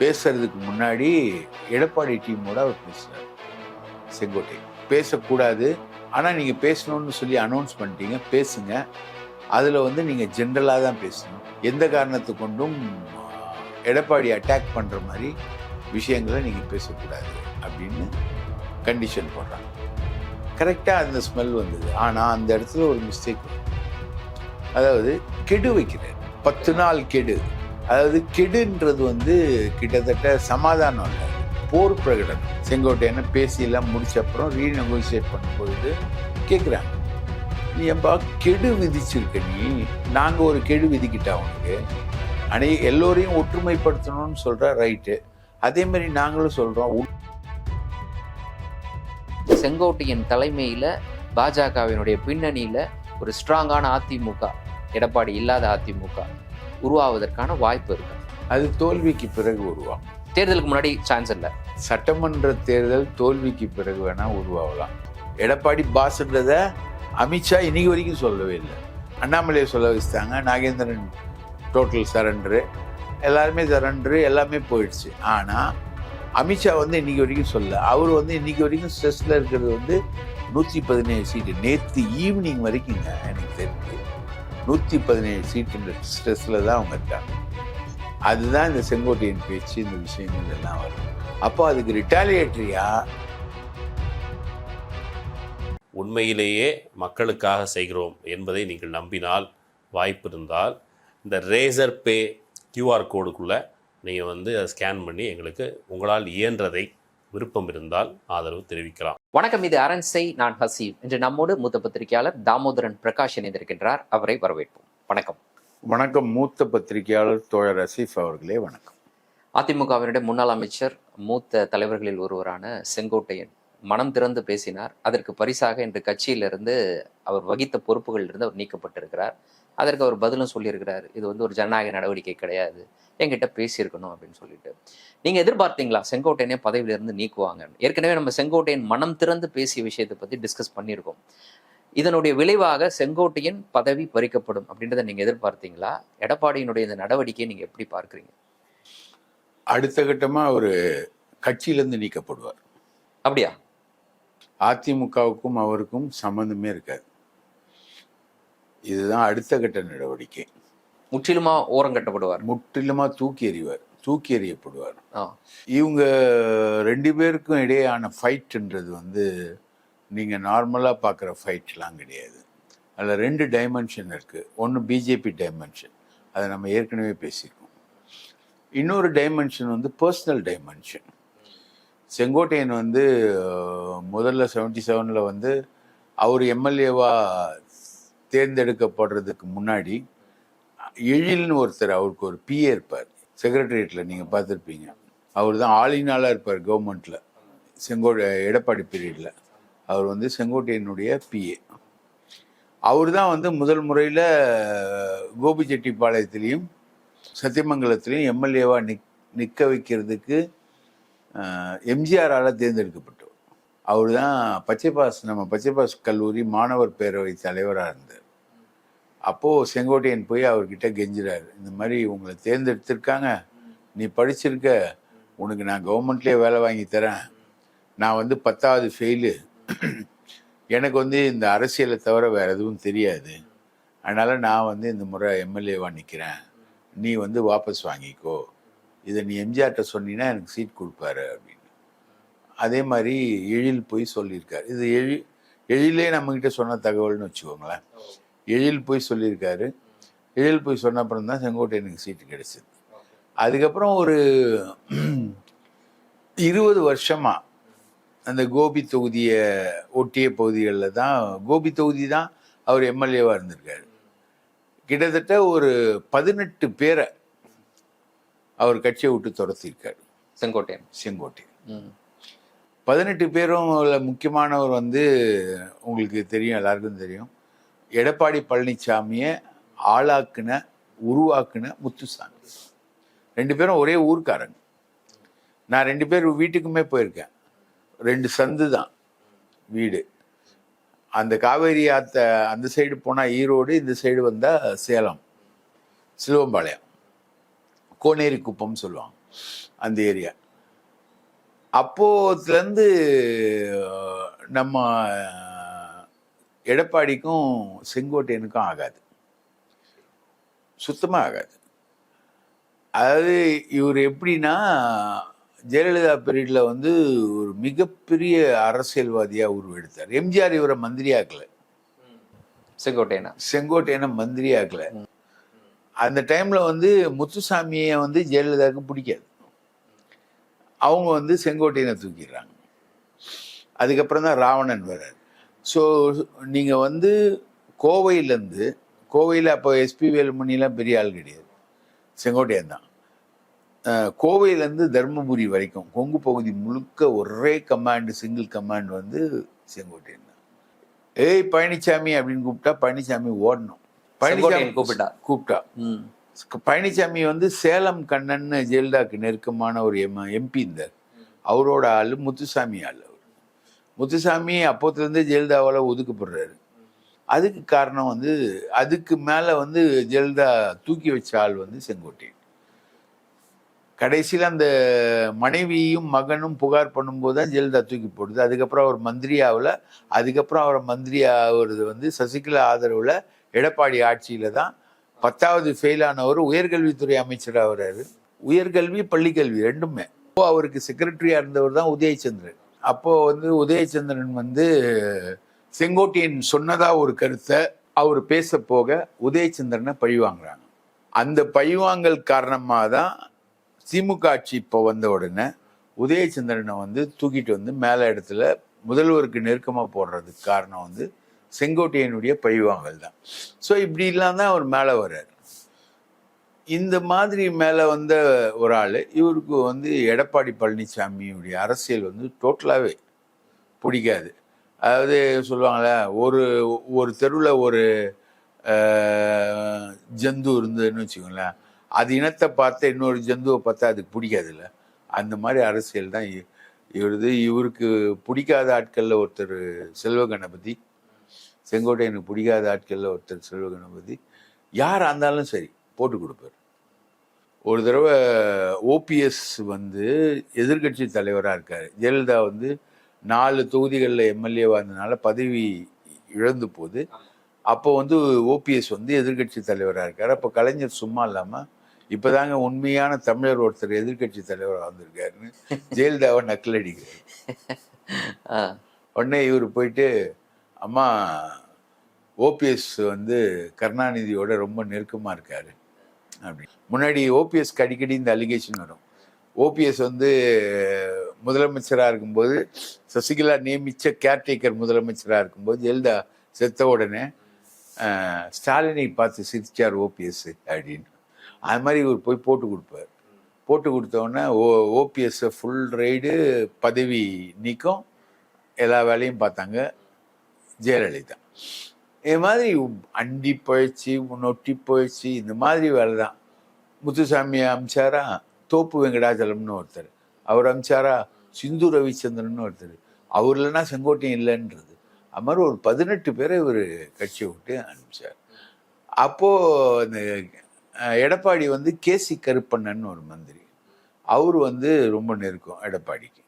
பேசுறதுக்கு முன்னாடி எடப்பாடி டீமோட அவர் பேசுறாரு. செங்கோட்டை. பேசக்கூடாது. ஆனால் நீங்கள் பேசணும்னு சொல்லி அனௌன்ஸ் பண்ணிட்டீங்க. பேசுங்க. அதில் வந்து நீங்கள் ஜென்ரலாக தான் பேசணும். எந்த காரணத்தை கொண்டும் எடப்பாடி அட்டாக் பண்ணுற மாதிரி விஷயங்களை நீங்கள் பேசக்கூடாது அப்படின்னு கண்டிஷன் போடுறாங்க. கரெக்டாக அந்த ஸ்மெல் வந்தது. ஆனால் அந்த இடத்துல ஒரு மிஸ்டேக் அதாவது கெடு வைக்கிறார். பத்து நாள் கெடு. அதாவது கெடுன்றது வந்து கிட்டத்தட்ட சமாதானம் இல்லை. போர் பிரகடனம். செங்கோட்டையனை பேசியெல்லாம் முடிச்ச அப்புறம் ரீநெகோசியேட் பண்ணும்பொழுது கேட்குறாங்க நீ எம்பா கெடு விதிச்சிருக்க நீ. நாங்கள் ஒரு கெடு விதிக்கிட்டா அவனுக்கு அனை எல்லோரையும் ஒற்றுமைப்படுத்தணும்னு சொல்கிற ரைட்டு அதே மாதிரி நாங்களும் சொல்கிறோம் செங்கோட்டையின் தலைமையில் பாஜகவினுடைய பின்னணியில் ஒரு ஸ்ட்ராங்கான அதிமுக. எடப்பாடி இல்லாத அதிமுக. உருவாவதற்கான வாய்ப்பு இருக்கு. அது தோல்விக்கு பிறகு உருவாகும். தேர்தலுக்கு முன்னாடி சான்ஸ் இல்லை. சட்டமன்ற தேர்தல் தோல்விக்கு பிறகு வேணா உருவாகலாம். எடப்பாடி பாஸ்ன்றத அமித்ஷா இன்னைக்கு வரைக்கும் சொல்லவே இல்லை. அண்ணாமலையை சொல்ல வச்சுட்டாங்க. நாகேந்திரன் டோட்டல் சரண்டரு எல்லாருமே சரண்டரு எல்லாமே போயிடுச்சு. ஆனால் அமித்ஷா வந்து இன்னைக்கு வரைக்கும் சொல்ல அவர் வந்து இன்னைக்கு வரைக்கும் ஸ்ட்ரெஸ்ல இருக்கிறது வந்து நூற்றி பதினேழு சீட்டு நேற்று ஈவினிங் வரைக்குங்க எனக்கு தெரிஞ்சு. நூற்றி பதினேழு சீட்டுன்ற ஸ்ட்ரெஸ்ல தான் அவங்க இருக்காங்க. அதுதான் இந்த செங்கோட்டையின் பேச்சு இந்த விஷயங்கள் எல்லாம் வரும். அப்போ அதுக்கு ரிட்டாலியேட்டரியா உண்மையிலேயே மக்களுக்காக செய்கிறோம் என்பதை நீங்கள் நம்பினால் வாய்ப்பு இருந்தால் இந்த ரேசர் பே கியூஆர் கோடுக்குள்ளே நீங்கள் வந்து அதை ஸ்கேன் பண்ணி எங்களுக்கு உங்களால் இயன்றதை விருப்பம் இருந்தால் ஆதரவு தெரிவிக்கலாம். வணக்கம் இது அரண்சை நான் ஹசீப் இன்று நம்மோடு மூத்த பத்திரிகையாளர் தாமோதரன் பிரகாஷ் இணைந்திருக்கின்றார். அவரை வரவேற்போம். வணக்கம். வணக்கம் மூத்த பத்திரிகையாளர் தோழர் ரசீஃப் அவர்களே வணக்கம். அதிமுகவினுடைய முன்னாள் அமைச்சர் மூத்த தலைவர்களில் ஒருவரான செங்கோட்டையன் மனம் திறந்து பேசினார். அதற்கு பரிசாக இன்று கட்சியிலிருந்து அவர் வகித்த பொறுப்புகளிலிருந்து அவர் நீக்கப்பட்டிருக்கிறார். அதற்கு அவர் பதிலும் சொல்லியிருக்கிறார். இது வந்து ஒரு ஜனநாயக நடவடிக்கை கிடையாது. என்கிட்ட பேசியிருக்கணும் அப்படின்னு சொல்லிட்டு. நீங்க எதிர்பார்த்தீங்களா? செங்கோட்டையனே பதவியிலிருந்து நீக்குவாங்க. ஏற்கனவே நம்ம செங்கோட்டையன் மனம் திறந்து பேசிய விஷயத்தை பத்தி டிஸ்கஸ் பண்ணியிருக்கோம். இதனுடைய விளைவாக செங்கோட்டையன் பதவி பறிக்கப்படும் அப்படின்றத நீங்க எதிர்பார்த்தீங்களா? எடப்பாடியினுடைய இந்த நடவடிக்கையை நீங்க எப்படி பார்க்கறீங்க? அடுத்த கட்டமா அவர் கட்சியிலேருந்து நீக்கப்படுவார். அப்படியா? அதிமுகவுக்கும் அவருக்கும் சம்பந்தமே இருக்காது. இதுதான் அடுத்த கட்ட நடவடிக்கை. முற்றிலுமா ஓரம் கட்டப்படுவார். முற்றிலுமா தூக்கி எறிவார். தூக்கி எறியப்படுவார். ஆ. இவங்க ரெண்டு பேருக்கும் இடையேயான ஃபைட்டுன்றது வந்து நீங்கள் நார்மலாக பார்க்குற ஃபைட்லாம் கிடையாது. அதில் ரெண்டு டைமென்ஷன் இருக்குது ஒன்று பிஜேபி டைமென்ஷன் அதை நம்ம ஏற்கனவே பேசியிருக்கோம். இன்னொரு டைமென்ஷன் வந்து பர்சனல் டைமென்ஷன் செங்கோட்டையன் வந்து முதல்ல செவன்டி செவனில் வந்து அவர் எம்எல்ஏவா தேர்ந்தெடுக்கப்படுறதுக்கு முன்னாடி எழில்னு ஒருத்தர் அவருக்கு ஒரு பிஏ இருப்பார். செக்ரட்டரியேட்டில் நீங்கள் பார்த்துருப்பீங்க. அவர் தான் ஆளினாலாக இருப்பார் கவர்மெண்ட்டில் செங்கோ எடப்பாடி பீரியடில் அவர் வந்து செங்கோட்டையனுடைய பிஏ அவர் தான் வந்து முதல் முறையில் கோபிச்செட்டிப்பாளையத்திலையும் சத்தியமங்கலத்திலையும் எம்எல்ஏவாக நிக் நிற்க வைக்கிறதுக்கு எம்ஜிஆரால் தேர்ந்தெடுக்கப்பட்டவர். அவர் தான் பச்சைபாஸ் நம்ம பச்சைபாஸ் கல்லூரி மாணவர் பேரவை தலைவராக இருந்தார். அப்போது செங்கோட்டையன் போய் அவர்கிட்ட கெஞ்சுறாரு. இந்த மாதிரி உங்களை தேர்ந்தெடுத்திருக்காங்க. நீ படிச்சிருக்க. உனக்கு நான் கவர்மெண்ட்லேயே வேலை வாங்கி தரேன். நான் வந்து பத்தாவது ஃபெயிலு எனக்கு வந்து இந்த அரசியலை தவிர வேறு எதுவும் தெரியாது. அதனால் நான் வந்து இந்த முறை எம்எல்ஏவாக நிற்கிறேன் நீ வந்து வாபஸ் வாங்கிக்கோ. இதை நீ எம்ஜிஆர்கிட்ட சொன்னீங்கன்னா எனக்கு சீட் கொடுப்பாரு அப்படின்னு. அதே மாதிரி எழில் போய் சொல்லியிருக்காரு. இது எழி எழிலே நம்மக்கிட்ட சொன்ன தகவல்னு வச்சுக்கோங்களேன். எழில் போய் சொல்லியிருக்காரு. எழில் போய் சொன்ன அப்புறம் தான் செங்கோட்டையனுக்கு சீட்டு கிடைச்சது. அதுக்கப்புறம் ஒரு இருபது வருஷமா அந்த கோபி தொகுதியை ஒட்டிய பகுதிகளில் தான் கோபி தொகுதி தான் அவர் எம்எல்ஏவாக இருந்திருக்காரு. கிட்டத்தட்ட ஒரு பதினெட்டு பேரை அவர் கட்சியை விட்டு துரத்திருக்காரு செங்கோட்டையன் செங்கோட்டை. ம். பதினெட்டு பேரும் முக்கியமானவர் வந்து உங்களுக்கு தெரியும் எல்லாருக்கும் தெரியும். எடப்பாடி பழனிசாமியை ஆளாக்குன உருவாக்குன முத்துசாமி. ரெண்டு பேரும் ஒரே ஊர்க்காரங்க. நான் ரெண்டு பேர் வீட்டுக்குமே போயிருக்கேன். ரெண்டு சந்து தான் வீடு. அந்த காவேரி ஆத்த அந்த சைடு போனால் ஈரோடு இந்த சைடு வந்தால் சேலம் சிலுவம்பாளையம் கோனேரி குப்பம் சொல்லுவாங்க அந்த ஏரியா. அப்போத்துலேருந்து நம்ம எடப்பாடிக்கும் செங்கோட்டையனுக்கும் ஆகாது. சுத்தமாக ஆகாது. அதாவது இவர் எப்படின்னா ஜெயலலிதா பீரியடில் வந்து ஒரு மிகப்பெரிய அரசியல்வாதியாக உருவெடுத்தார். எம்ஜிஆர் இவரை மந்திரியாக்கல. செங்கோட்டையனா? செங்கோட்டையனை மந்திரியாக்கல. அந்த டைமில் வந்து முத்துசாமியை வந்து ஜெயலலிதாவுக்கு பிடிக்காது. அவங்க வந்து செங்கோட்டையனை தூக்கிடுறாங்க. அதுக்கப்புறம் தான் ராவணன் வர்றார் ஸோ நீங்கள் வந்து கோவையிலேருந்து கோவையில் அப்போ எஸ்பி வேலுமணிலாம் பெரிய ஆள் கிடையாது. செங்கோட்டையன் தான். கோவையிலேருந்து தருமபுரி வரைக்கும் கொங்கு பகுதி முழுக்க ஒரே கமாண்ட் சிங்கிள் கமாண்ட் வந்து செங்கோட்டையன் தான். ஏய் பழனிசாமி அப்படின்னு கூப்பிட்டா பழனிசாமி ஓடணும். செங்கோட்டையன் கூப்பிட்டா. கூப்பிட்டா. பழனிசாமி வந்து சேலம் கண்ணன் ஜெயலலிதாக்கு நெருக்கமான ஒரு எம் எம்பி இருந்தார். அவரோட ஆள் முத்துசாமி ஆள். முத்துசாமி அப்போத்துலேருந்தே ஜெயலலிதாவால் ஒதுக்கப்படுறாரு. அதுக்கு காரணம் வந்து அதுக்கு மேலே வந்து ஜெயலலிதா தூக்கி வச்ச ஆள் வந்து செங்கோட்டையன் கடைசியில் அந்த மனைவியும் மகனும் புகார் பண்ணும்போது தான் ஜெயலலிதா தூக்கி போடுது. அதுக்கப்புறம் அவர் மந்திரியாவில் அதுக்கப்புறம் அவர் மந்திரி ஆகிறது வந்து சசிகலா ஆதரவில் எடப்பாடி ஆட்சியில் தான் பத்தாவது ஃபெயிலானவர் உயர்கல்வித்துறை அமைச்சராகிறாரு. உயர்கல்வி பள்ளிக்கல்வி ரெண்டுமே. அவருக்கு செக்ரட்டரியாக இருந்தவர் தான் உதயச்சந்திரன் அப்போ வந்து உதயச்சந்திரன் வந்து செங்கோட்டையன் சொன்னதா ஒரு கருத்தை அவர் பேச போக உதயச்சந்திரனை பழிவாங்குறாங்க அந்த பழிவாங்கல் காரணமாக தான் திமுக ஆட்சி இப்போ வந்த உடனே உதயச்சந்திரனை வந்து தூக்கிட்டு வந்து மேலே இடத்துல முதல்வருக்கு நெருக்கமாக போடுறதுக்கு காரணம் வந்து செங்கோட்டையனுடைய பழிவாங்கல் தான். ஸோ இப்படிலாம் தான் அவர் மேலே வர்றார். இந்த மாதிரி மேலே வந்த ஒரு ஆள் இவருக்கு வந்து எடப்பாடி பழனிசாமியுடைய அரசியல் வந்து டோட்டலாகவே பிடிக்காது. அதாவது சொல்லுவாங்களே ஒரு ஒரு தெருவில் ஒரு ஜந்து இருந்ததுன்னு வச்சுக்கோங்களேன் அது இனத்தை பார்த்து இன்னொரு ஜந்துவை பார்த்தா அதுக்கு பிடிக்காதுல்ல. அந்த மாதிரி அரசியல் தான் இவருது. இவருக்கு பிடிக்காத ஆட்களில் ஒருத்தர் செல்வ கணபதி செங்கோட்டையனுக்கு பிடிக்காத ஆட்களில் ஒருத்தர் செல்வ கணபதி யாராக இருந்தாலும் சரி போட்டு கொடுப்பார். ஒரு தடவை ஓபிஎஸ் வந்து எதிர்க்கட்சி தலைவராக இருக்கார். ஜெயலலிதா வந்து நாலு தொகுதிகளில் எம்எல்ஏவாக இருந்தனால பதவி இழந்து போகுது. அப்போ வந்து ஓபிஎஸ் வந்து எதிர்க்கட்சி தலைவராக இருக்கார். அப்போ கலைஞர் சும்மா இல்லாமல் இப்போதாங்க உண்மையான தமிழர் ஒருத்தர் எதிர்க்கட்சி தலைவராக வந்திருக்காருன்னு ஜெயலலிதாவை நக்கல் அடிக்கிறார். உடனே இவர் போயிட்டு அம்மா ஓபிஎஸ் வந்து கருணாநிதியோட ரொம்ப நெருக்கமாக இருக்காரு. அப்படி. முன்னாடி ஓபிஎஸ்க்கு அடிக்கடி இந்த அலிகேஷன் வரும். ஓபிஎஸ் வந்து முதலமைச்சராக இருக்கும்போது சசிகலா நியமித்த கேர்டேக்கர் முதலமைச்சராக இருக்கும்போது ஜெயலலிதா செத்த உடனே ஸ்டாலினை பார்த்து சிரிச்சார் ஓபிஎஸ் அப்படின்னு. அது மாதிரி இவர் போய் போட்டு கொடுப்பார். போட்டு கொடுத்த உடனே ஓ ஓபிஎஸ்ஸை ஃபுல் ரைடு பதவி நீக்கம் எல்லா வேலையும் பார்த்தாங்க ஜெயலலிதா. இது மாதிரி அண்டி போயிடுச்சு நொட்டி போயிடுச்சு இந்த மாதிரி வேலை தான் முத்துசாமி அமிச்சாரா தோப்பு வெங்கடாச்சலம்னு ஒருத்தர். அவர் அமிச்சாரா சிந்து ரவிச்சந்திரன் ஒருத்தர். அவர் இல்லைன்னா செங்கோட்டையன் இல்லைன்றது. அது மாதிரி ஒரு பதினெட்டு பேரை இவர் கட்சியை விட்டு அனுப்பிச்சார். அப்போது அந்த எடப்பாடி வந்து கேசி கருப்பண்ணன் ஒரு மந்திரி. அவர் வந்து ரொம்ப நெருக்கம் எடப்பாடிக்கு.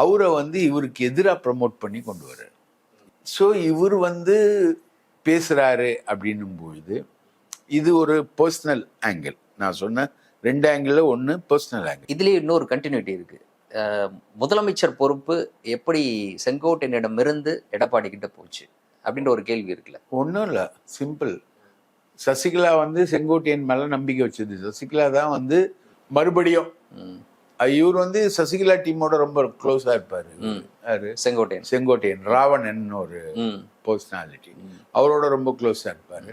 அவரை வந்து இவருக்கு எதிராக ப்ரமோட் பண்ணி கொண்டு வர்றார். ஸோ இவர் வந்து பேசுகிறாரு அப்படின்னும் பொழுது இது ஒரு பர்சனல் ஆங்கிள் நான் சொன்ன ரெண்டு ஆங்கிளில் ஒன்று பர்சனல் ஆங்கிள் இதுலயே இன்னொரு கண்டினியூட்டி இருக்கு. அஹ், முதலமைச்சர் பொறுப்பு எப்படி செங்கோட்டையனிடமிருந்து எடப்பாடி கிட்ட போச்சு அப்படின்ற ஒரு கேள்வி இருக்குல்ல. ஒன்றும் இல்லை. சிம்பிள் சசிகலா வந்து செங்கோட்டையன் மேலே நம்பிக்கை வச்சது. சசிகலா தான் வந்து மறுபடியும் இவர் வந்து சசிகலா டீமோட ரொம்ப க்ளோஸாக இருப்பார். யாரு? செங்கோட்டையன். செங்கோட்டையன். ராவணன் ஒரு பர்சனாலிட்டி. அவரோட ரொம்ப க்ளோஸாக இருப்பார்.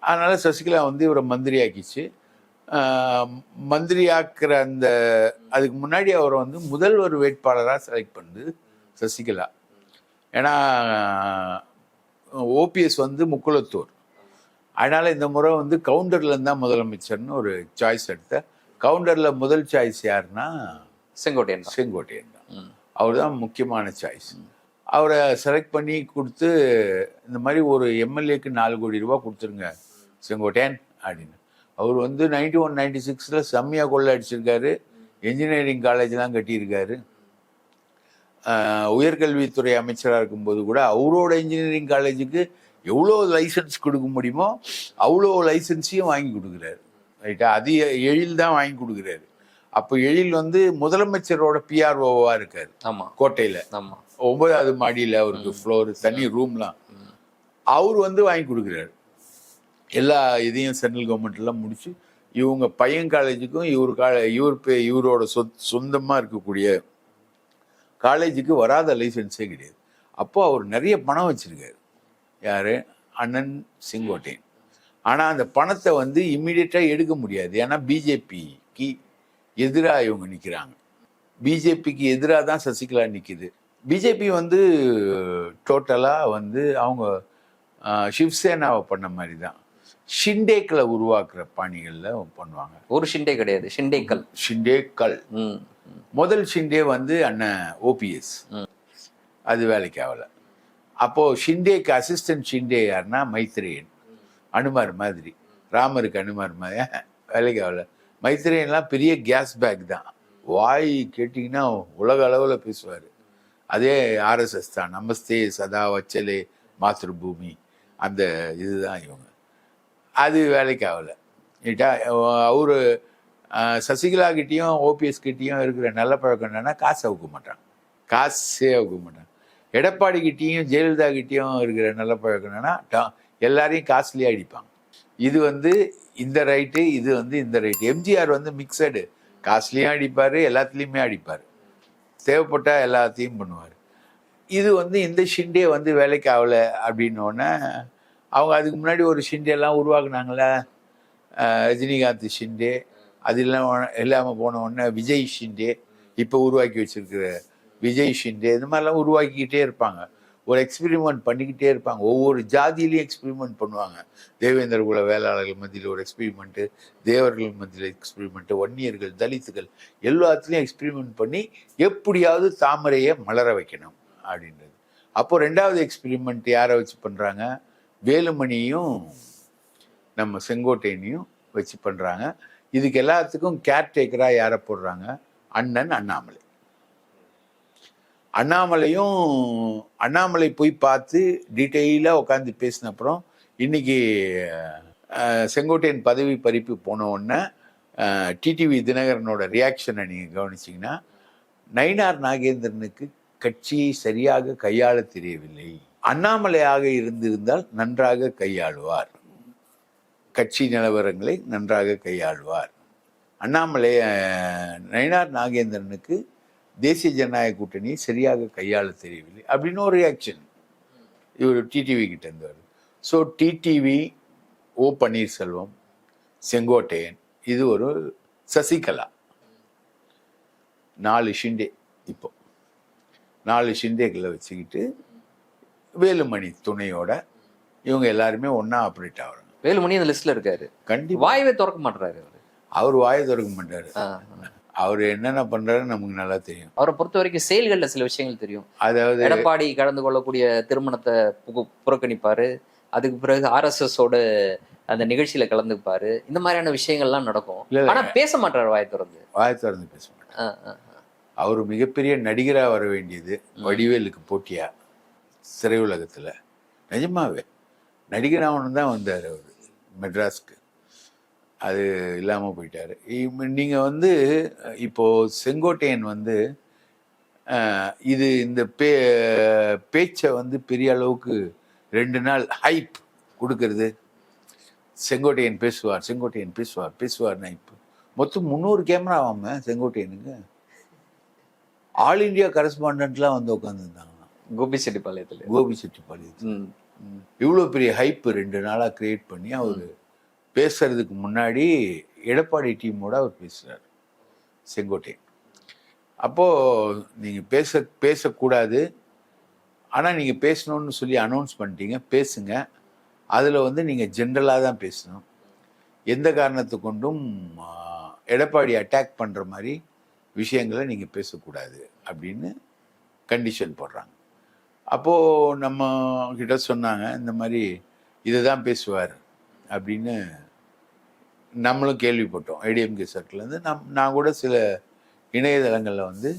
அதனால சசிகலா வந்து இவரை மந்திரி ஆக்கிச்சு மந்திரி ஆக்குற அந்த அதுக்கு முன்னாடி அவரை வந்து முதல்வர் வேட்பாளராக செலக்ட் பண்ணுது சசிகலா. ஏன்னா ஓபிஎஸ் வந்து முக்குளத்தூர். அதனால இந்த முறை வந்து கவுண்டர்ல இருந்தா முதலமைச்சர்னு ஒரு சாய்ஸ் எடுத்த கவுண்டர்ல முதல் சாய்ஸ் யாருன்னா செங்கோட்டையன் செங்கோட்டையன் தான். அவர் தான் முக்கியமான சாய்ஸ் அவரை செலக்ட் பண்ணி கொடுத்து இந்த மாதிரி ஒரு எம்எல்ஏக்கு நாலு கோடி ரூபாய் கொடுத்துருங்க செங்கோட்டையன் அப்படின்னு. அவர் வந்து நைன்டி ஒன் நைன்டி சிக்ஸில் செம்மையாக கொள்ளை அடிச்சிருக்காரு. என்ஜினியரிங் காலேஜ்லாம் கட்டியிருக்காரு. உயர்கல்வித்துறை அமைச்சராக இருக்கும்போது கூட அவரோட இன்ஜினியரிங் காலேஜுக்கு எவ்வளோ லைசன்ஸ் கொடுக்க முடியுமோ அவ்வளோ லைசன்ஸையும் வாங்கி கொடுக்குறாரு. ரைட்டா? அது எழில் தான் வாங்கி கொடுக்குறாரு. அப்போ எழில் வந்து முதலமைச்சரோட பிஆர்ஓவா இருக்காரு. ஆமா. கோட்டையில். ஆமா. ஒன்பதாவது மாடியில் அவருக்கு ஃப்ளோர் தனி ரூம்லாம் அவர் வந்து வாங்கி கொடுக்குறாரு. எல்லா இதையும் சென்ட்ரல் கவர்மெண்ட்லாம் முடிச்சு இவங்க பையன் காலேஜுக்கும் இவர் கால இவர் பே- இவரோட சொத் சொந்தமாக இருக்கக்கூடிய காலேஜுக்கு வராத லைசன்ஸே கிடையாது. அப்போ அவர் நிறைய பணம் வச்சிருக்காரு. யாரு? அண்ணன் செங்கோட்டையன். ஆனால் அந்த பணத்தை வந்து இம்மிடியட்டாக எடுக்க முடியாது. ஏன்னா பிஜேபிக்கு எதிராக இவங்க நிற்கிறாங்க பிஜேபிக்கு எதிராக தான் சசிகலா நிற்கிது பிஜேபி வந்து டோட்டலாக வந்து அவங்க சிவசேனாவை பண்ண மாதிரி தான். ஷிண்டேக்களை உருவாக்குற பாணிகளில் பண்ணுவாங்க. ஒரு ஷிண்டே கிடையாது. ஷிண்டேக்கள். ஷிண்டேக்கள். ம். முதல் ஷிண்டே வந்து அண்ணன் ஓபிஎஸ் அது வேலைக்கு ஆகல. அப்போ ஷிண்டேக்கு அசிஸ்டன்ட் ஷிண்டே யாருன்னா மைத்ரேயன். அனுமார் மாதிரி. ராமருக்கு அனுமார் மாதிரி. வேலைக்கு ஆகல. மைத்திரியன்லாம் பெரிய கேஸ் பேக் தான். வாய் கேட்டிங்கன்னா உலக அளவில் பேசுவார். அதே ஆர்எஸ்எஸ் தான். நமஸ்தே சதா வச்சலே மாத்ருபூமி. அந்த இதுதான் இவங்க. அது வேலைக்கு ஆகல. ரைட்டா அவர் சசிகலா கிட்டேயும் ஓபிஎஸ் கிட்டேயும் இருக்கிற நல்ல பழக்கம் என்னன்னா காசை அவுக்க மாட்டான். காசே அவுக்க மாட்டான். எடப்பாடி கிட்டேயும் ஜெயலலிதா கிட்டேயும் இருக்கிற நல்ல பழக்கம் என்னன்னா டா- எல்லாரையும் காஸ்ட்லியாக அடிப்பாங்க இது வந்து இந்த ரைட்டு இது வந்து இந்த ரைட்டு எம்ஜிஆர் வந்து மிக்சடு காஸ்ட்லியும் அடிப்பார் எல்லாத்துலேயுமே அடிப்பார். தேவைப்பட்டால் எல்லாத்தையும் பண்ணுவார். இது வந்து இந்த ஷிண்டே வந்து வேலைக்கு ஆகல அப்படின்னோடனே அவங்க அதுக்கு முன்னாடி ஒரு ஷிண்டேலாம் எல்லாம் உருவாக்குனாங்களே ரஜினிகாந்த் ஷிண்டே அது இல்லாமல் இல்லாமல் போன உடனே விஜய் ஷிண்டே இப்போ உருவாக்கி வச்சிருக்கிற விஜய் ஷிண்டே இந்த மாதிரிலாம் உருவாக்கிக்கிட்டே இருப்பாங்க. ஒரு எக்ஸ்பிரிமெண்ட் பண்ணிக்கிட்டே இருப்பாங்க. ஒவ்வொரு ஜாதியிலையும் எக்ஸ்பிரிமெண்ட் பண்ணுவாங்க. தேவேந்திர குல வேளாளர்கள் மத்தியில் ஒரு எக்ஸ்பிரிமெண்ட்டு தேவர்கள் மத்தியில் எக்ஸ்பிரிமெண்ட்டு வன்னியர்கள் தலித்துகள் எல்லாத்துலேயும் எக்ஸ்பிரிமெண்ட் பண்ணி எப்படியாவது தாமரையை மலர வைக்கணும் அப்படின்றது. அப்போ ரெண்டாவது எக்ஸ்பிரிமெண்ட் யாரை வச்சு பண்ணுறாங்க வேலுமணியும் நம்ம செங்கோட்டையனையும் வச்சு பண்ணுறாங்க இதுக்கு எல்லாத்துக்கும் கேர்டேக்கராக யாரை போடுறாங்க? அண்ணன் அண்ணாமலை. அண்ணாமலையும் அண்ணாமலை போய் பார்த்து டீட்டெயிலாக உட்காந்து பேசின அப்புறம் இன்னைக்கு செங்கோட்டையன் பதவி பறிப்பு போன உடனே டிடிவி தினகரனோட ரியாக்ஷனை நீங்கள் கவனிச்சிங்கன்னா நயினார் நாகேந்திரனுக்கு கட்சியை சரியாக கையாள தெரியவில்லை. அண்ணாமலையாக இருந்திருந்தால் நன்றாக கையாளுவார். கட்சி நிலவரங்களை நன்றாக கையாளுவார். அண்ணாமலை நயினார் நாகேந்திரனுக்கு தேசிய ஜனநாயக கூட்டணியை சரியாக கையாள தெரியவில்லை. அப்படின்னு ஒரு ரியாக்ஷன் இவர் டிடிவி கிட்ட இருந்து வருது so TTV O Panneerselvam Sengottaiyan இது ஒரு சசிகலா. நாலு ஷிண்டே இப்போ. நாலு ஷிண்டேக்களை வச்சுக்கிட்டு வேலுமணி துணையோட இவங்க எல்லாருமே ஒன்றா ஆப்ரேட் ஆகுறாங்க வேலுமணி அந்த லிஸ்ட்ல இருக்காரு. கண்டிப்பா. வாயவே திறக்க மாட்டாரு அவரு. அவர் வாயை திறக்க மாட்டாரு. அவர் என்னென்ன பண்றாருன்னு நமக்கு நல்லா தெரியும். அவரை பொறுத்த வரைக்கும் செயல்கள்ல சில விஷயங்கள் தெரியும். அதாவது எடப்பாடி கலந்து கொள்ளக்கூடிய திருமணத்தை புறக்கணிப்பாரு. அதுக்கு பிறகு ஆர்எஸ்எஸ் ஓட அந்த நிகழ்ச்சியில கலந்துப்பாரு. இந்த மாதிரியான விஷயங்கள்லாம் நடக்கும். ஆனா பேச மாட்டாரு வாய் திறந்து. வாயை திறந்து பேச மாட்டார். அவர் மிகப்பெரிய நடிகரா வர வேண்டியது வடிவேலுக்கு போட்டியா? திரையுலகத்துல நிஜமாவே. நடிகராகணும் தான் வந்தார் அவர். மெட்ராஸ்க்கு. அது இல்லாமல் போயிட்டாரு. இம்- நீங்க வந்து இப்போ செங்கோட்டையன் வந்து இது இந்த பே பேச்சை வந்து பெரிய அளவுக்கு ரெண்டு நாள் ஹைப் கொடுக்கறது. செங்கோட்டையன் பேசுவார் செங்கோட்டையன் பேசுவார் பேசுவார் ஹைப் மொத்தம் முந்நூறு கேமரா ஆகாம செங்கோட்டையனுக்கு. ஆல் இந்தியா கரஸ்பாண்டன்ட்லாம் வந்து உட்காந்துருந்தாங்க கோபிச்செட்டிப்பாளையத்துல கோபி செட்டிப்பாளையத்தில். ம். இவ்வளோ பெரிய ஹைப் ரெண்டு நாளாக கிரியேட் பண்ணி அவர் பேசுறதுக்கு முன்னாடி எடப்பாடி டீமோட அவர் பேசுகிறார் செங்கோட்டையன். அப்போது நீங்கள் பேச பேசக்கூடாது. ஆனால் நீங்கள் பேசணும்னு சொல்லி அனௌன்ஸ் பண்ணிட்டீங்க பேசுங்க. அதில் வந்து நீங்கள் ஜென்ரலாக தான் பேசணும். எந்த காரணத்தை கொண்டும் எடப்பாடி அட்டாக் பண்ணுற மாதிரி விஷயங்களை நீங்கள் பேசக்கூடாது அப்படின்னு கண்டிஷன் போடுறாங்க. அப்போது நம்ம கிட்ட சொன்னாங்க இந்த மாதிரி இதை தான் பேசுவார் அப்படின்னு நம்மளும் கேள்விப்பட்டோம். ஏடிஎம்கே சர்க்கிள்லேருந்து நம் நான் கூட சில இணையதளங்களில் வந்து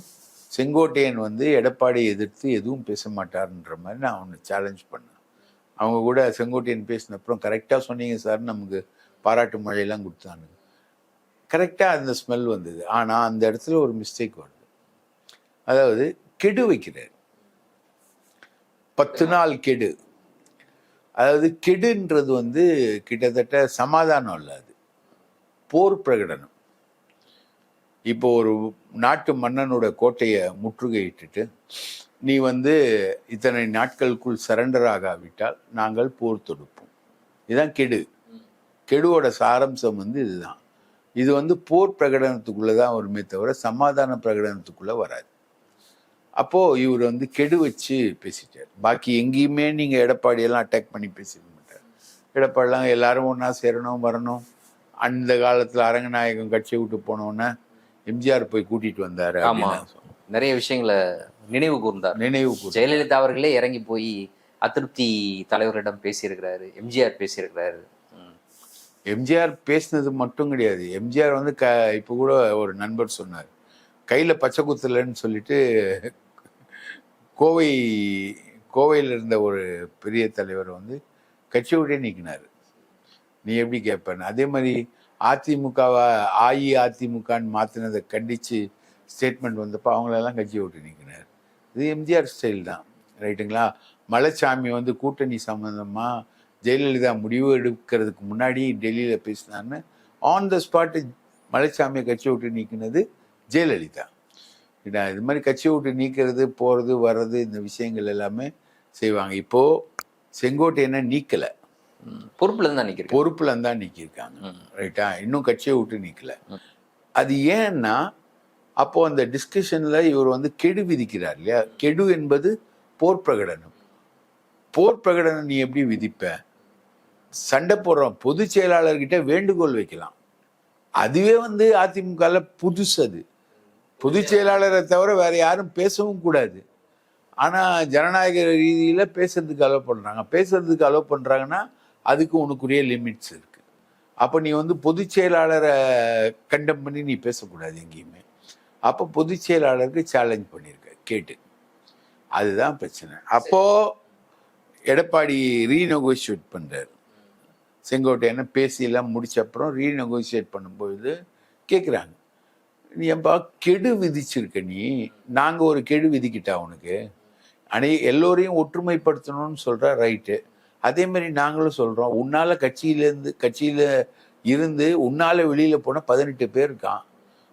செங்கோட்டையன் வந்து எடப்பாடியை எதிர்த்து எதுவும் பேச மாட்டாருன்ற மாதிரி நான் ஒன்று சேலஞ்ச் பண்ணேன். அவங்க கூட செங்கோட்டையன் பேசின அப்புறம் கரெக்டாக சொன்னீங்க சார் நமக்கு பாராட்டு மழையெல்லாம் கொடுத்தானுங்க. கரெக்டாக அந்த ஸ்மெல் வந்தது. ஆனால் அந்த இடத்துல ஒரு மிஸ்டேக் வருது. அதாவது கெடு வைக்கிறார். பத்து நாள் கெடு. அதாவது கெடுன்றது வந்து கிட்டத்தட்ட சமாதானம் இல்லை அது. போர் பிரகடனம். இப்போ ஒரு நாட்டு மன்னனோட கோட்டையை முற்றுகையிட்டுட்டு நீ வந்து இத்தனை நாட்களுக்குள் சரண்டர் ஆகாவிட்டால் நாங்கள் போர் தொடுப்போம். இதுதான் கெடு. கெடுவோட சாரம்சம் வந்து இதுதான். இது வந்து போர் பிரகடனத்துக்குள்ளே தான் வருமே தவிர சமாதான பிரகடனத்துக்குள்ளே வராது. அப்போது இவர் வந்து கெடு வச்சு பேசிட்டார். பாக்கி எங்கேயுமே நீங்கள் எடப்பாடியெல்லாம் அட்டாக் பண்ணி பேசிக்க மாட்டார். எடப்பாடிலாம் எல்லாரும் ஒன்றா சேரணும் வரணும். அந்த காலத்துல அரங்கநாயகம் கட்சியை விட்டு போனோன்னே எம்ஜிஆர் போய் கூட்டிட்டு வந்தாரு ஆமா. அப்படின்னு சொன்னார். நிறைய விஷயங்களை நினைவு கூர்ந்தார் நினைவு கூர்ந்தார். ஜெயலலிதா அவர்களே இறங்கி போய் அதிருப்தி தலைவரிடம் பேசியிருக்கிறாரு எம்ஜிஆர் பேசியிருக்கிறாரு. எம்ஜிஆர் பேசினது மட்டும் கிடையாது எம்ஜிஆர் வந்து க இப்போ கூட ஒரு நண்பர் சொன்னார் கையில் பச்சை குத்தலைன்னு சொல்லிட்டு கோவை கோவையில் இருந்த ஒரு பெரிய தலைவர் வந்து கட்சி விட்டே நீக்கினார் நீ எப்படி கேட்பேன்னு. அதே மாதிரி அதிமுகவை அஇஅதிமுகன்னு மாற்றினதை கண்டித்து ஸ்டேட்மெண்ட் வந்தப்போ அவங்களெல்லாம் கட்சியை விட்டு நீக்கினார் இது எம்ஜிஆர் ஸ்டைல் தான். ரைட்டுங்களா மலைச்சாமி வந்து கூட்டணி சம்மந்தமாக ஜெயலலிதா முடிவு எடுக்கிறதுக்கு முன்னாடி டெல்லியில் பேசினான்னு ஆன் த ஸ்பாட்டு மலைச்சாமியை கட்சி விட்டு நீக்கினது ஜெயலலிதா. இது மாதிரி கட்சியை விட்டு நீக்கிறது போகிறது வர்றது இந்த விஷயங்கள் எல்லாமே செய்வாங்க. இப்போது செங்கோட்டையனை நீக்கலை. பொறுப்புல தான் நிக்கிறேன் பொறுப்புல தான் நீக்கியிருக்காங்க ரைட்டா? இன்னும் கட்சியை விட்டு நீக்கல. அது ஏன்னா அப்போ அந்த டிஸ்கஷன்ல இவர் வந்து கெடு விதிக்கிறார் இல்லையா? கெடு என்பது போர் பிரகடனம். போர் பிரகடனம் நீ எப்படி விதிப்ப? சண்டை போடுறோம். பொதுச் செயலாளர்கிட்ட வேண்டுகோள் வைக்கலாம். அதுவே வந்து அதிமுகல புதுசு அது. பொதுச் செயலாளரை தவிர வேற யாரும் பேசவும் கூடாது. ஆனா ஜனநாயக ரீதியில பேசுறதுக்கு அலோவ் பண்றாங்க. பேசுறதுக்கு அலோவ் பண்றாங்கன்னா அதுக்கு உனக்குரிய லிமிட்ஸ் இருக்குது அப்போ நீ வந்து பொதுச் செயலாளரை கண்டம் பண்ணி நீ பேசக்கூடாது எங்கேயுமே. அப்போ பொதுச் செயலாளருக்கு சேலஞ்ச் பண்ணியிருக்க கேட்டு. அதுதான் பிரச்சனை. அப்போது எடப்பாடி ரீநெகோஷியேட் பண்ணுறாரு செங்கோட்டையனை பேசியெல்லாம் முடிச்ச அப்புறம் ரீநெகோஷியேட் பண்ணும்பொழுது கேட்குறாங்க நீ ஏன்பா கெடு விதிச்சிருக்க நீ. நாங்கள் ஒரு கெடு விதிக்கிட்டா உனக்கு? அனை எல்லோரையும் ஒற்றுமைப்படுத்தணும்னு சொல்கிற ரைட்டு அதே மாதிரி நாங்களும் சொல்றோம் உன்னால கட்சியிலேருந்து கட்சியில இருந்து உன்னால வெளியில போனால் பதினெட்டு பேர் இருக்கான்.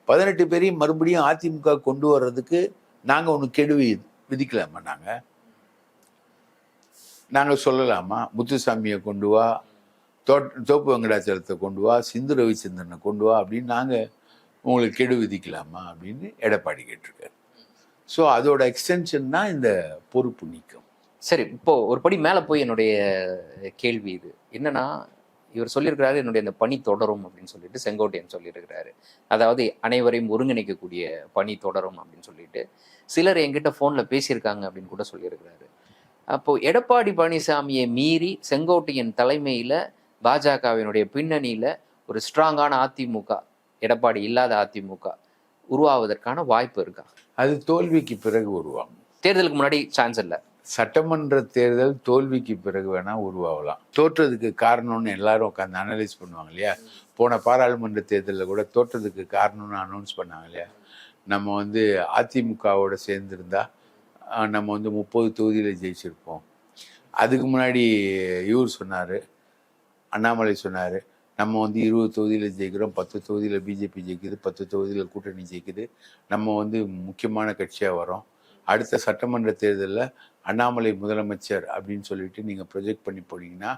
பதினெட்டு பேரையும் மறுபடியும் அதிமுக கொண்டு வர்றதுக்கு நாங்கள் ஒன்று கெடு வி- விதிக்கலாமா நாங்கள் நாங்கள் சொல்லலாமா? முத்துசாமியை கொண்டு வா தோட் தோப்பு வெங்கடாச்சலத்தை கொண்டு வா சிந்து ரவிச்சந்திரனை கொண்டு வா அப்படின்னு நாங்கள் உங்களுக்கு கெடு விதிக்கலாமா அப்படின்னு எடப்பாடி கேட்டிருக்காரு. ஸோ அதோட எக்ஸ்டென்ஷன் தான் இந்த பொறுப்பு நீக்கம். சரி இப்போ ஒரு படி மேல போய் என்னுடைய கேள்வி இது. என்னன்னா இவர் சொல்லியிருக்கிறாரு என்னுடைய இந்த பணி தொடரும் அப்படின்னு சொல்லிட்டு செங்கோட்டையன் சொல்லியிருக்கிறாரு. அதாவது அனைவரையும் ஒருங்கிணைக்கக்கூடிய பணி தொடரும் அப்படின்னு சொல்லிட்டு சிலர் என்கிட்ட ஃபோன்ல பேசியிருக்காங்க அப்படின்னு கூட சொல்லியிருக்கிறாரு. அப்போ எடப்பாடி பழனிசாமியை மீறி செங்கோட்டையன் தலைமையில பாஜகவினுடைய பின்னணியில ஒரு ஸ்ட்ராங்கான அதிமுக எடப்பாடி இல்லாத அதிமுக உருவாவதற்கான வாய்ப்பு இருக்கா? அது தோல்விக்கு பிறகு உருவாகும். தேர்தலுக்கு முன்னாடி சான்ஸ் இல்லை. சட்டமன்ற தேர்தல் தோல்விக்கு பிறகு வேணா உருவாகலாம். தோற்றதுக்கு காரணம்னு எல்லாரும் உட்காந்து அனலைஸ் பண்ணுவாங்க இல்லையா? போன பாராளுமன்ற தேர்தலில் கூட தோற்றதுக்கு காரணம்னு அனௌன்ஸ் பண்ணாங்க இல்லையா? நம்ம வந்து அதிமுகவோட சேர்ந்துருந்தா நம்ம வந்து முப்பது தொகுதியில் ஜெயிச்சிருப்போம். அதுக்கு முன்னாடி இவர் சொன்னார் அண்ணாமலை சொன்னார் நம்ம வந்து இருபது தொகுதியில் ஜெயிக்கிறோம் பத்து தொகுதியில் பிஜேபி ஜெயிக்குது பத்து தொகுதியில் கூட்டணி ஜெயிக்குது நம்ம வந்து முக்கியமான கட்சியாக வரோம் அடுத்த சட்டமன்ற தேர்தலில் அண்ணாமலை முதலமைச்சர் அப்படின்னு சொல்லிட்டு நீங்கள் ப்ரொஜெக்ட் பண்ணி போனீங்கன்னா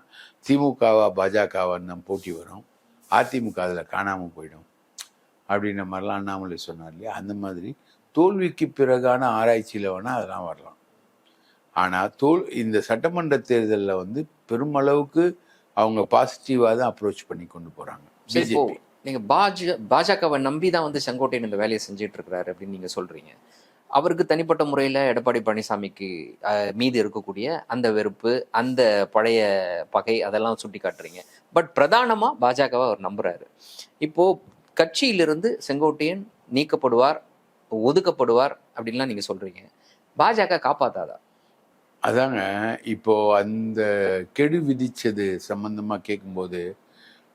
திமுகவா பாஜகவா நம்ம போட்டி வரும். அதிமுக அதில் காணாமல் போயிடும். அப்படின்ற மாதிரிலாம் அண்ணாமலை சொன்னார் இல்லையா? அந்த மாதிரி தோல்விக்கு பிறகான ஆராய்ச்சியில் வேணால் அதெல்லாம் வரலாம். ஆனால் தோல் இந்த சட்டமன்ற தேர்தலில் வந்து பெருமளவுக்கு அவங்க பாசிட்டிவாக தான் அப்ரோச் பண்ணி கொண்டு போகிறாங்க பிஜேபி நீங்க பாஜ பாஜகவை நம்பி தான் வந்து செங்கோட்டையன் இந்த வேலையை செஞ்சுட்டு இருக்கிறாரு அப்படின்னு நீங்க சொல்றீங்க. அவருக்கு தனிப்பட்ட முறையில் எடப்பாடி பழனிசாமிக்கு மீது இருக்கக்கூடிய அந்த வெறுப்பு அந்த பழைய பகை அதெல்லாம் சுட்டி காட்டுறீங்க. பட் பிரதானமாக பாஜகவை அவர் நம்புறாரு. இப்போ கட்சியிலிருந்து செங்கோட்டையன் நீக்கப்படுவார் ஒதுக்கப்படுவார் அப்படின்லாம் நீங்க சொல்றீங்க. பாஜக காப்பாத்தாதா? அதாங்க இப்போ அந்த கெடு விதிச்சது சம்பந்தமா கேட்கும்போது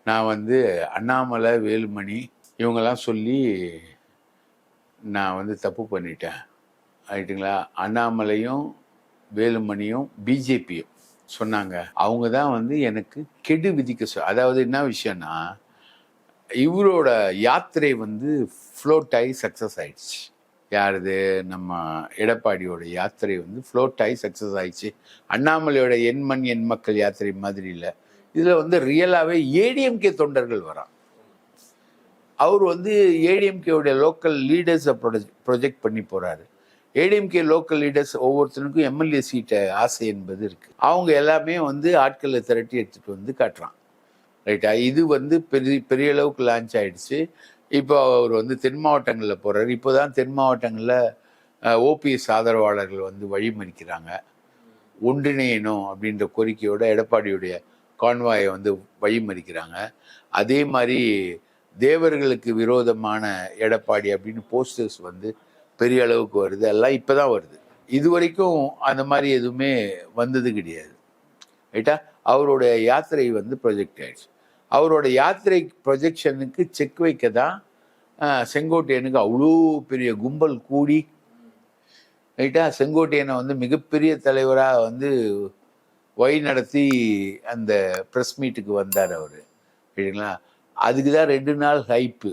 நான் வந்து அண்ணாமலை வேலுமணி இவங்கெல்லாம் சொல்லி நான் வந்து தப்பு பண்ணிட்டேன். ஆயிட்டுங்களா? அண்ணாமலையும் வேலுமணியும் பிஜேபியும் சொன்னாங்க. அவங்க தான் வந்து எனக்கு கெடு விதிக்க சொ அதாவது என்ன விஷயம்னா இவரோட யாத்திரை வந்து ஃப்ளோட் ஆகி சக்ஸஸ் ஆயிடுச்சு. யாருது? நம்ம எடப்பாடியோட யாத்திரை வந்து ஃப்ளோட் ஆகி சக்ஸஸ் ஆயிடுச்சு. அண்ணாமலையோட எண்மண் மண் மக்கள் யாத்திரை மாதிரி இல்லை. இதில் வந்து ரியலாகவே ஏடிஎம்கே தொண்டர்கள் வரான் அவர் வந்து ஏடிஎம்கேவுடைய லோக்கல் லீடர்ஸை ப்ரொஜெக்ட் பண்ணி போகிறாரு ஏடிஎம்கே லோக்கல் லீடர்ஸ் ஒவ்வொருத்தனுக்கும் எம்எல்ஏ சீட்டை ஆசை என்பது இருக்குது அவங்க எல்லாமே வந்து ஆட்களை திரட்டி எடுத்துகிட்டு வந்து காட்டுறான். ரைட்டா இது வந்து பெரிய பெரிய அளவுக்கு லான்ச் ஆகிடுச்சு இப்போ அவர் வந்து தென் மாவட்டங்களில் போகிறார் இப்போ தான் தென் மாவட்டங்களில் ஓபிஎஸ் ஆதரவாளர்கள் வந்து வழிமறிக்கிறாங்க. ஒன்றிணையணும் அப்படின்ற கோரிக்கையோட எடப்பாடியுடைய கான்வாயை வந்து வழிமறிக்கிறாங்க. அதே மாதிரி தேவர்களுக்கு விரோதமான எடப்பாடி அப்படின்னு போஸ்டர்ஸ் வந்து பெரிய அளவுக்கு வருது. எல்லாம் இப்போ தான் வருது. இது வரைக்கும் அந்த மாதிரி எதுவுமே வந்தது கிடையாது. ரைட்டா அவரோட யாத்திரை வந்து ப்ரொஜெக்ட் ஆயிடுச்சு. அவரோட யாத்திரை ப்ரொஜெக்ஷனுக்கு செக் வைக்க தான் செங்கோட்டையனுக்கு அவ்வளோ பெரிய கும்பல் கூடி ரைட்டா செங்கோட்டையனை வந்து மிகப்பெரிய தலைவராக வந்து வழி நடத்தி அந்த ப்ரெஸ் மீட்டுக்கு வந்தார் அவர். சரிங்களா அதுக்கு தான் ரெண்டு நாள் ஹைப்பு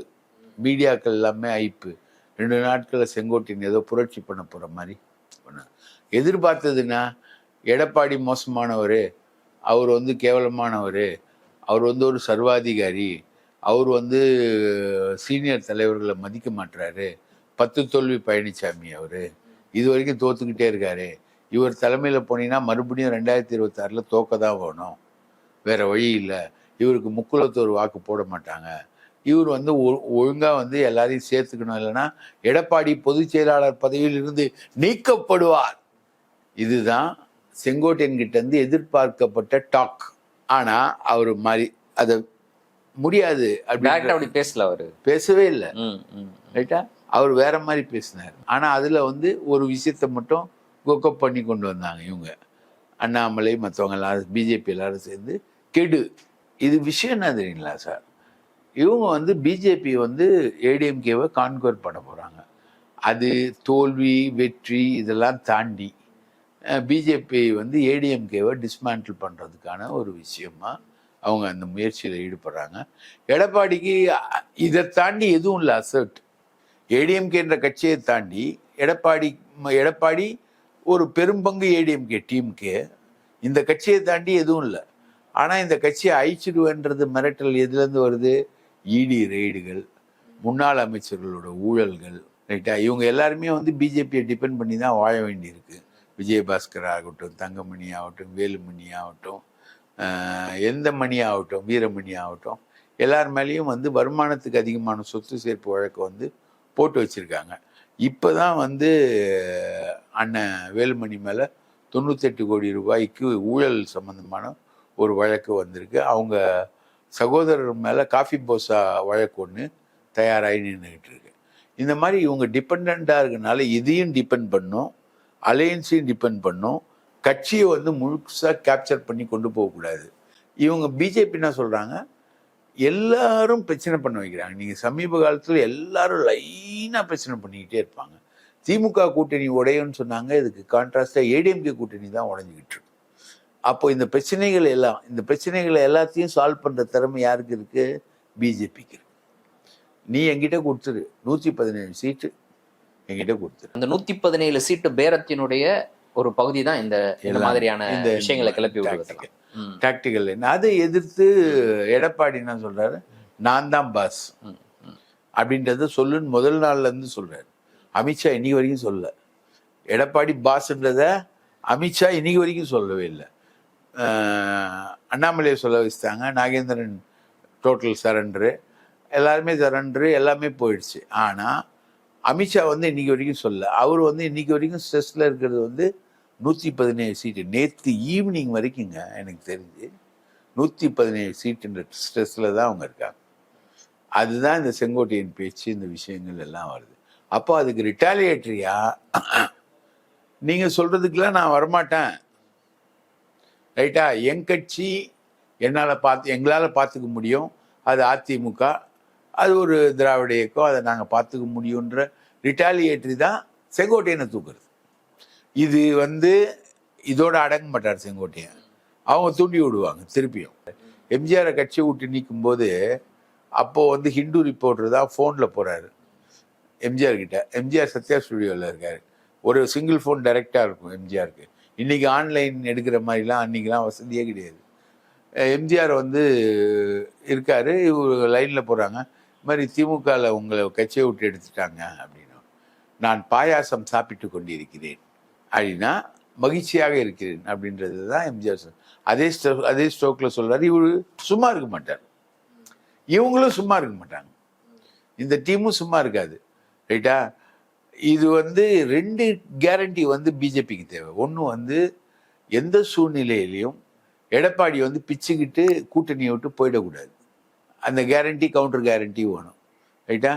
மீடியாக்கள் எல்லாமே ஹைப்பு ரெண்டு நாட்களில் செங்கோட்டின் ஏதோ புரட்சி பண்ண போகிற மாதிரி. பண்ண எதிர்பார்த்ததுன்னா எடப்பாடி மோசமானவர் அவர் வந்து கேவலமானவர் அவர் வந்து ஒரு சர்வாதிகாரி அவர் வந்து சீனியர் தலைவர்களை மதிக்க மாட்டுறாரு பத்து தோல்வி பழனிசாமி அவர். இது வரைக்கும் தோத்துக்கிட்டே இருக்காரு. இவர் தலைமையில் போனீங்கன்னா மறுபடியும் ரெண்டாயிரத்தி இருபத்தாறில் தோக்க தான் வேணும். வேறு வழி இல்லை. இவருக்கு முக்குலத்தோர் வாக்கு போட மாட்டாங்க. இவர் வந்து ஒழுங்காக வந்து எல்லாரையும் சேர்த்துக்கணும். இல்லைன்னா எடப்பாடி பொதுச் செயலாளர் பதவியில் இருந்து நீக்கப்படுவார். இதுதான் செங்கோட்டையன் கிட்ட இருந்து எதிர்பார்க்கப்பட்ட டாக். ஆனா அவர் மாதிரி அதை முடியாது அப்படி பேசல அவரு. பேசவே இல்லை. ரைட்டா? அவர் வேற மாதிரி பேசினார். ஆனா அதுல வந்து ஒரு விஷயத்த மட்டும் கொக்கப் பண்ணி கொண்டு வந்தாங்க இவங்க. அண்ணாமலை மற்றவங்க எல்லாரும் பிஜேபி எல்லாரும் சேர்ந்து கெடு. இது விஷயம் என்ன தெரியுங்களா சார்? இவங்க வந்து பிஜேபி வந்து ஏடிஎம்கேவை கான்கவர் பண்ண போகிறாங்க அது தோல்வி வெற்றி இதெல்லாம் தாண்டி பிஜேபி வந்து ஏடிஎம்கேவை டிஸ்மேண்டில் பண்ணுறதுக்கான ஒரு விஷயமா அவங்க அந்த முயற்சியில் ஈடுபடுறாங்க. எடப்பாடிக்கு இதை தாண்டி எதுவும் இல்லை அசர்ட் ஏடிஎம்கேன்ற கட்சியை தாண்டி எடப்பாடி எடப்பாடி ஒரு பெரும்பங்கு ஏடிஎம்கே டீமுக்கு இந்த கட்சியை தாண்டி எதுவும் இல்லை. ஆனால் இந்த கட்சியை அழிச்சிடுவேன்றது மிரட்டல் எதுலேருந்து வருது? இடி ரெய்டுகள் முன்னாள் அமைச்சர்களோட ஊழல்கள் ரைட்டா இவங்க எல்லாருமே வந்து பிஜேபியை டிபெண்ட் பண்ணி தான் வாழ வேண்டியிருக்கு. விஜயபாஸ்கர் ஆகட்டும் தங்கமணி ஆகட்டும் வேலுமணி ஆகட்டும் எந்த மணி ஆகட்டும் வீரமணி ஆகட்டும் எல்லார் மேலேயும் வந்து வருமானத்துக்கு அதிகமான சொத்து சேர்ப்பு வழக்கு வந்து போட்டு வச்சுருக்காங்க. இப்போ தான் வந்து அண்ணன் வேலுமணி மேலே தொண்ணூத்தெட்டு கோடி ரூபாய்க்கு ஊழல் சம்மந்தமான ஒரு வழக்கு வந்திருக்கு. அவங்க சகோதரர் மேலே காஃபி போசா வழக்கு ஒன்று தயாராகி நின்றுக்கிட்டு இருக்கு இந்த மாதிரி இவங்க டிபெண்ட்டாக இருக்கனால இதையும் டிபெண்ட் பண்ணும் அலையன்ஸையும் டிபெண்ட் பண்ணும் கட்சியை வந்து முழுசாக கேப்சர் பண்ணி கொண்டு போகக்கூடாது இவங்க பிஜேபி என்ன சொல்கிறாங்க எல்லாரும் பிரச்சனை பண்ண வைக்கிறாங்க. நீங்கள் சமீப காலத்தில் எல்லாரும் லைனாக பிரச்சனை பண்ணிக்கிட்டே இருப்பாங்க. திமுக கூட்டணி உடையும்னு சொன்னாங்க. இதுக்கு கான்ட்ராஸ்டாக ஏடிஎம்கே கூட்டணி தான் உடஞ்சிக்கிட்டு இருக்கு. அப்போ இந்த பிரச்சனைகள் எல்லாம் இந்த பிரச்சனைகளை எல்லாத்தையும் சால்வ் பண்ணுற திறமை யாருக்கு இருக்கு? பிஜேபிக்கு இருக்கு. நீ என்கிட்ட கொடுத்துரு. நூற்றி பதினேழு சீட்டு என்கிட்ட கொடுத்துரு. அந்த நூத்தி பதினேழு சீட்டு பேரத்தினுடைய ஒரு பகுதி தான் இந்த மாதிரியான இந்த விஷயங்களை கிளப்பி ம், டாக்டிக்கல் அதை எதிர்த்து எடப்பாடி என்ன சொல்றாரு? நான் தான் பாஸ். அப்படின்றத சொல்லுன்னு முதல் நாள்ல இருந்து சொல்றாரு. அமித்ஷா இன்னைக்கு வரைக்கும் சொல்ல எடப்பாடி பாஸ்ன்றத அமித்ஷா இன்னைக்கு வரைக்கும் சொல்லவே இல்லை. அண்ணாமலையை சொல்ல வச்சுட்டாங்க. நாகேந்திரன் டோட்டல் சரண்டரு எல்லாருமே சரண்டரு எல்லாமே போயிடுச்சு. ஆனால் அமித்ஷா வந்து இன்னைக்கு வரைக்கும் சொல்ல அவர் வந்து இன்னைக்கு வரைக்கும் ஸ்ட்ரெஸ்ஸில் இருக்கிறது வந்து நூற்றி பதினேழு சீட்டு. நேற்று ஈவினிங் வரைக்குங்க எனக்கு தெரிஞ்சு. நூற்றி பதினேழு சீட்டுன்ற ஸ்ட்ரெஸ்ஸில் தான் அவங்க இருக்காங்க. அதுதான் இந்த செங்கோட்டையின் பேச்சு இந்த விஷயங்கள் எல்லாம் வருது. அப்போ அதுக்கு ரிட்டாலியேட்டரியா நீங்கள் சொல்கிறதுக்கெல்லாம் நான் வரமாட்டேன். ரைட்டா? என் கட்சி என்னால் பார்த்து எங்களால் பார்த்துக்க முடியும். அது அதிமுக. அது ஒரு திராவிட இயக்கம். அதை நாங்கள் பார்த்துக்க முடியுன்ற ரிட்டாலியேட்டரி தான் செங்கோட்டையனை தூக்குறது. இது வந்து இதோட அடங்க மாட்டார் செங்கோட்டையன். அவங்க தூண்டி விடுவாங்க திருப்பியும். எம்ஜிஆரை கட்சியை விட்டு நிற்கும்போது போது வந்து ஹிந்து ரிப்போர்ட்டர் தான் ஃபோனில் போகிறாரு எம்ஜிஆர் கிட்ட. எம்ஜிஆர் சத்யா ஸ்டுடியோவில் இருக்கார். ஒரு சிங்கிள் ஃபோன் டைரெக்டாக இருக்கும் எம்ஜிஆருக்கு. இன்றைக்கி ஆன்லைன் எடுக்கிற மாதிரிலாம் அன்றைக்கெலாம் வசதியே கிடையாது. எம்ஜிஆர் வந்து இருக்கார் இவர் லைனில் போகிறாங்க இது மாதிரி திமுகவில் உங்களை கட்சியை விட்டு எடுத்துட்டாங்க அப்படின்னு நான் பாயாசம் சாப்பிட்டு கொண்டிருக்கிறேன். அப்படின்னா மகிழ்ச்சியாக இருக்கிறேன் அப்படின்றது தான் எம்ஜிஆர் அதே ஸ்டோ அதே ஸ்ட்ரோக்கில் சொல்கிறார் இவர் சும்மா இருக்க மாட்டார். இவங்களும் சும்மா இருக்க மாட்டாங்க. இந்த டீமும் சும்மா இருக்காது. ரைட்டா? இது வந்து ரெண்டு கேரண்டி வந்து பிஜேபிக்கு தேவை. ஒன்று வந்து எந்த சூழ்நிலையிலையும் எடப்பாடி வந்து பிச்சுக்கிட்டு கூட்டணியை விட்டு போயிடக்கூடாது. அந்த கேரண்டி கவுண்டர் கேரண்டி வேணும். ரைட்டா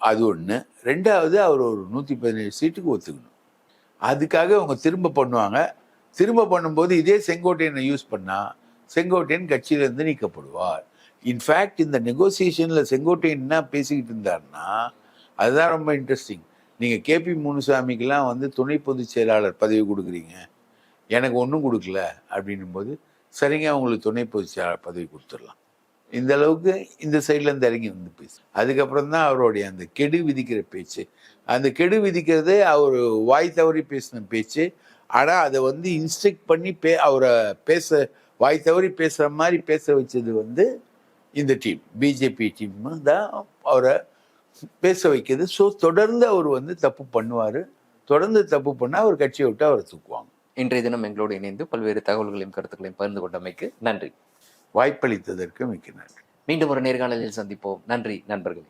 அது ஒன்று ரெண்டாவது அவர் ஒரு நூற்றி பதினேழு சீட்டுக்கு ஒத்துக்கணும். அதுக்காக அவங்க திரும்ப பண்ணுவாங்க. திரும்ப பண்ணும்போது இதே செங்கோட்டையனை யூஸ் பண்ணால் செங்கோட்டையன் கட்சியிலேருந்து நீக்கப்படுவார். இன்ஃபேக்ட் இந்த நெகோசியேஷனில் செங்கோட்டையன் என்ன பேசிக்கிட்டு இருந்தாருன்னா அதுதான் ரொம்ப இன்ட்ரெஸ்டிங் நீங்கள் கேபி முனுசாமிக்கெலாம் வந்து துணை பொதுச் செயலாளர் பதவி கொடுக்குறீங்க. எனக்கு ஒன்றும் கொடுக்கல அப்படின்னும் போது சரிங்க அவங்களுக்கு துணை பொதுச் செயலாளர் பதவி கொடுத்துடலாம். இந்த அளவுக்கு இந்த சைடில் இருந்து இறங்கி வந்து பேசு அதுக்கப்புறம் தான் அவருடைய அந்த கெடு விதிக்கிற பேச்சு. அந்த கெடு விதிக்கிறது அவர் வாய் தவறி பேசின பேச்சு. ஆனால் அதை வந்து இன்ஸ்ட்ரக்ட் பண்ணி பே அவரை பேச வாய் தவறி பேசுகிற மாதிரி பேச வச்சது வந்து இந்த டீம் பிஜேபி டீம் தான் அவரை பேச வைக்கிறது ஸோ தொடர்ந்து அவர் வந்து தப்பு பண்ணுவார். தொடர்ந்து தப்பு பண்ணால் அவர் கட்சியை விட்டு அவரை தூக்குவாங்க. இன்றைய தினம் எங்களோடு இணைந்து பல்வேறு தகவல்களையும் கருத்துக்களையும் பகிர்ந்து கொண்டமைக்கு நன்றி. வாய்ப்பளித்ததற்கு மிக்க நன்றி. மீண்டும் ஒரு நேர்காணலில் சந்திப்போம். நன்றி நண்பர்களே.